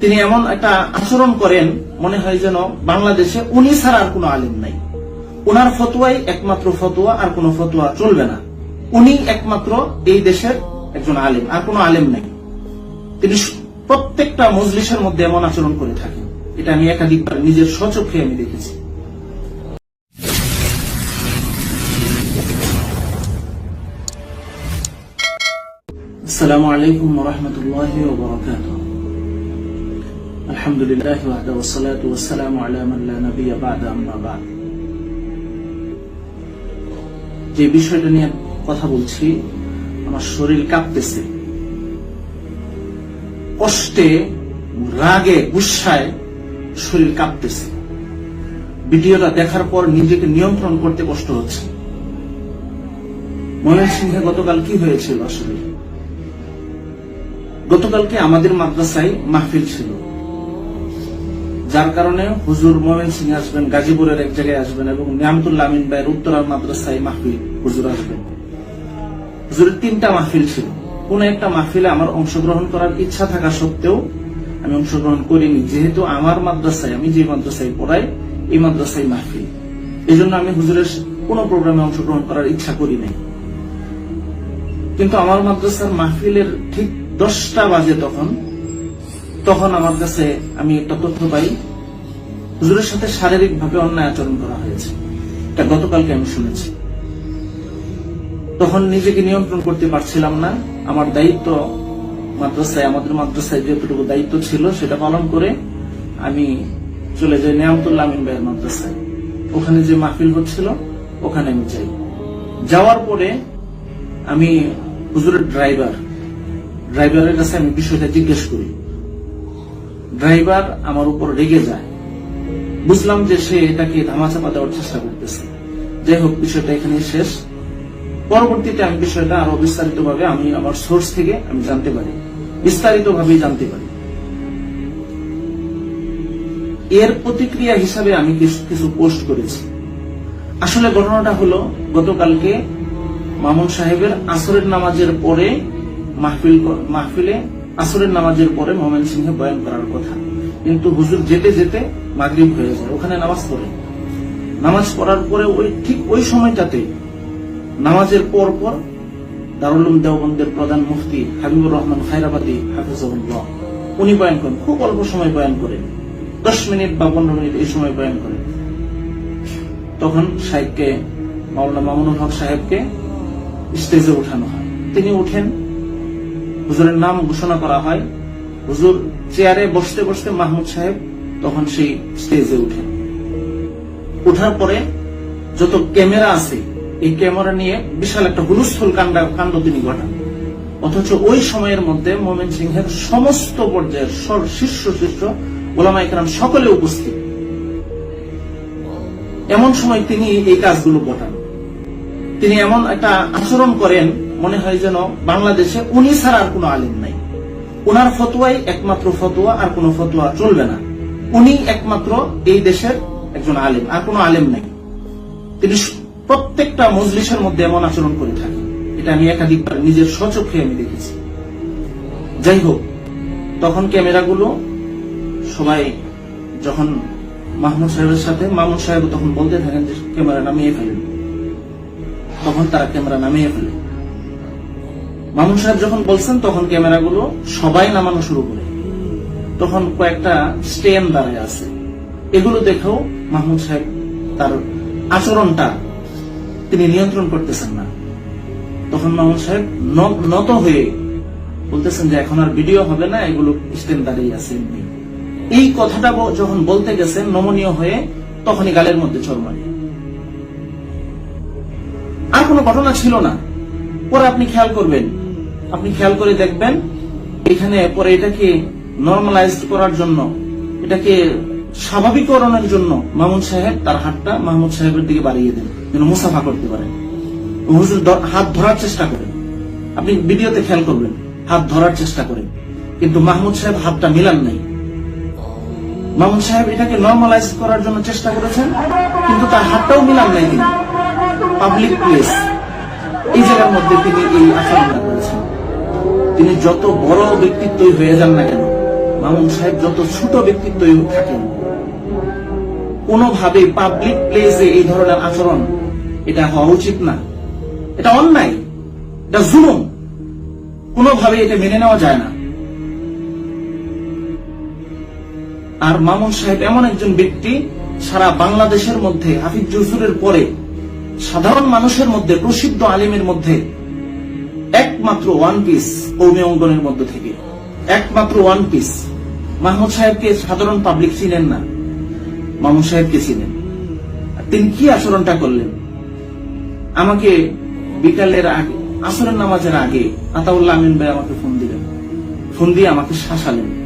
তিনি এমন একটা আচরণ করেন, মনে হয় যেন বাংলাদেশে উনি ছাড়া আর কোনো আলিম নাই। উনার ফতুয়াই একমাত্র ফতুয়া, আর কোনো ফতোয়া চলবে না। উনি একমাত্র এই দেশের একজন আলিম, আর কোনো আলিম নাই। তিনি প্রত্যেকটা মজলিসের মধ্যে এমন আচরণ করে থাকেন। এটা আমি একাধিকবার নিজের সচক্ষে আমি দেখেছি। আসসালামু আলাইকুম রহমতুল্লাহ الحمد لله وحده والصلاة والسلام على من لا نبي بعد أما بعد যে বিষয়টা নিয়ে কথা বলছি আমার শরীর কাঁপতেছে কষ্টে রাগে গুসায় শরীর কাঁপতেছে ভিডিওটা দেখার পর নিজেকে নিয়ন্ত্রণ করতে কষ্ট হচ্ছে ময়মনসিংহে গতকাল কি হয়েছিল আসলে গতকালকে আমাদের মাদ্রাসায় মাহফিল ছিল যার কারণে হুজুর মোমেন সিং আসবেন, গাজীপুরের এক জায়গায় আসবেন এবং নিয়ামতুল্লাহ আমিন ভাইয়ের উত্তরার মাদ্রাসায় মাহফিল হুজুর আসবেন হুজুরের তিনটা মাহফিল ছিল। কোন একটা মাহফিলে আমার অংশগ্রহণ করার ইচ্ছা থাকা সত্ত্বেও আমি অংশগ্রহণ করিনি। যেহেতু আমার মাদ্রাসায়, আমি যে মাদ্রাসায় পড়াই, এই মাদ্রাসায় মাহফিল। এই জন্য আমি হুজুরের কোন প্রোগ্রামে অংশগ্রহণ করার ইচ্ছা করি নাই। কিন্তু আমার মাদ্রাসার মাহফিলের ঠিক দশটা বাজে তখন তখন আমার কাছে আমি একটা তথ্য পাই। হুজুরের সাথে শারীরিক ভাবে অন্যায় আচরণ করা হয়েছে। এটা গতকালকে আমি শুনেছি। তখন নিজেকে নিয়ন্ত্রণ করতে পারছিলাম না। আমার দায়িত্ব মাদ্রাসায়, আমাদের মাদ্রাসায় যতটুকু দায়িত্ব ছিল সেটা পালন করে আমি চলে যাই নিয়ামতুল্লাহ আমিন ভাইয়ের মাদ্রাসায়। ওখানে যে মাহফিল হচ্ছিল, ওখানে আমি যাই। যাওয়ার পরে আমি হুজুরের ড্রাইভার, ড্রাইভারের কাছে আমি বিষয়টা জিজ্ঞেস করি। ড্রাইভার আমার উপর রেগে যায়। বুঝলাম যে সে এটাকে ধামাচাপা দেওয়ার চেষ্টা করতেছে। যাই হোক, বিষয়টা এখানে শেষ। পরবর্তীতে আমি বিষয়টা আরও বিস্তারিত ভাবে আমি আমার সোর্স থেকে আমি জানতে পারি। বিস্তারিত ভাবে জানতে পারি। এর প্রতিক্রিয়া হিসাবে আমি কিছু কিছু পোস্ট করেছি। আসলে ঘটনাটা হলো, গতকালকে মামুন সাহেবের আসরের নামাজের পরে মাহফিল মাহফিলে আসরের নামাজের পরে মোমেন সিংহে বয়ান করার কথা। কিন্তু হুজুর যেতে যেতে মাগরিব হয়ে যায়, ওখানে নামাজ পড়ে। নামাজ পড়ার পরে ওই ঠিক ওই সময়টাতে নামাজের পর পর দারুল উলুম দেওবন্দের প্রধান মুফতি হাবিবুর রহমান খায়রাবাদী হাফিজুল্লাহ উনি বয়ান করেন, খুব অল্প সময় বয়ান করেন। দশ মিনিট বা পনেরো মিনিট এই সময় বয়ান করেন। তখন সাহেবকে, মাওলানা মামুনুল হক সাহেবকে স্টেজে উঠানো হয়। তিনি উঠেন হুজুরের নাম ঘোষণা করা হয়। হুজুর চেয়ারে বসতে বসতে মাহমুদ সাহেব তখন সেই স্টেজে উঠেন। ওঠার পরে যত ক্যামেরা আছে, এই ক্যামেরা নিয়ে বিশাল একটা হুলস্থুল কাণ্ড কাণ্ড তিনি ঘটান। অথচ ওই সময়ের মধ্যে মোমেন সিংহের সমস্ত পর্যায়ের সর- শীর্ষ শীর্ষ ওলামা একরাম সকলে উপস্থিত। এমন সময় তিনি এই কাজগুলো ঘটান। তিনি এমন একটা আচরণ করেন মনে হয় যেন বাংলাদেশে উনি ছাড়া আর কোনো আলিম নাই। ওনার ফতোয়াই একমাত্র ফতোয়া, আর কোনো ফতোয়া চলবে না। উনি একমাত্র এই দেশের একজন আলিম, আর কোনো আলিম নাই। তিনি প্রত্যেকটা মজলিসের মধ্যে এমন আচরণ করে থাকেন। এটা আমি একাধিকবার নিজের স্বচক্ষে আমি দেখেছি। যাই হোক, তখন ক্যামেরাগুলো সবাই যখন মাহমুদ সাহেবের সাথে, মাহমুদ সাহেব তখন বলতে থাকেন যে, ক্যামেরা নামিয়ে ফেলেন। তখন তারা ক্যামেরা নামিয়ে ফেলে মামুন সাহেব যখন বলছেন, তখন ক্যামেরাগুলো সবাই নামানো শুরু করে। তখন কয়েকটা স্টেন দাঁড়ায় আছে। এগুলো দেখেও মাহমুদ সাহেব তার আচরণটা তিনি নিয়ন্ত্রণ করতেছেন না। তখন মাহমুদ সাহেব নত হয়ে বলতেছেন যে, এখন আর ভিডিও হবে না, এগুলো স্টেন দাঁড়িয়ে আছে এমনি। এই কথাটা যখন বলতে গেছেন, নমনীয় হয়ে তখনই গালের মধ্যে চর মারে। আর কোনো ঘটনা ছিল না। পরে আপনি খেয়াল করবেন আপনি খেয়াল করে দেখবেন, এখানে পরে এটাকে নর্মালাইজড করার জন্য, এটাকে স্বাভাবিকরণের জন্য মামুন সাহেব তার হাতটা মাহমুদ সাহেবের দিকে বাড়িয়ে দেন, যেন মুসাফা করতে পারেন। হুজুর হাত ধরার চেষ্টা করেন। আপনি ভিডিওতে খেয়াল করবেন, হাত ধরার চেষ্টা করেন। কিন্তু মাহমুদ সাহেব হাতটা মিলান নাই। মামুন সাহেব এটাকে নর্মালাইজ করার জন্য চেষ্টা করেছেন, কিন্তু তার হাতটাও মিলান নাই তিনি। পাবলিক প্লেস এই জায়গার মধ্যে তিনি এই আচরণটা করেছেন। তিনি যত বড় ব্যক্তিত্বই হয়ে যান না কেন, মামুন সাহেব যত ছোট ব্যক্তিত্বই থাকেন কোনোভাবে পাবলিক প্লেসে এই ধরনের আচরণ এটা হওয়া উচিত না। এটা অন্যায়, এটা জুলুম কোনোভাবে এটা মেনে নেওয়া যায় না। আর মামুন সাহেব এমন একজন ব্যক্তি, সারা বাংলাদেশের মধ্যে, হাফিজ জুজুরের পরে সাধারণ মানুষের মধ্যে, প্রসিদ্ধ আলিমের মধ্যে একমাত্র ওয়ান পিস কৌমি অঙ্গনের মধ্য থেকে। একমাত্র ওয়ান পিস মাহমুদ সাহেবকে সাধারণ পাবলিক চিনেন না। মামুন সাহেবকে চিনেন। তিনি কি আচরণটা করলেন? আমাকে বিকালের আগে, আসরের নামাজের আগে আতাউল্লাহ আমিন ভাই আমাকে ফোন দিলেন। ফোন দিয়ে আমাকে শাসালেন।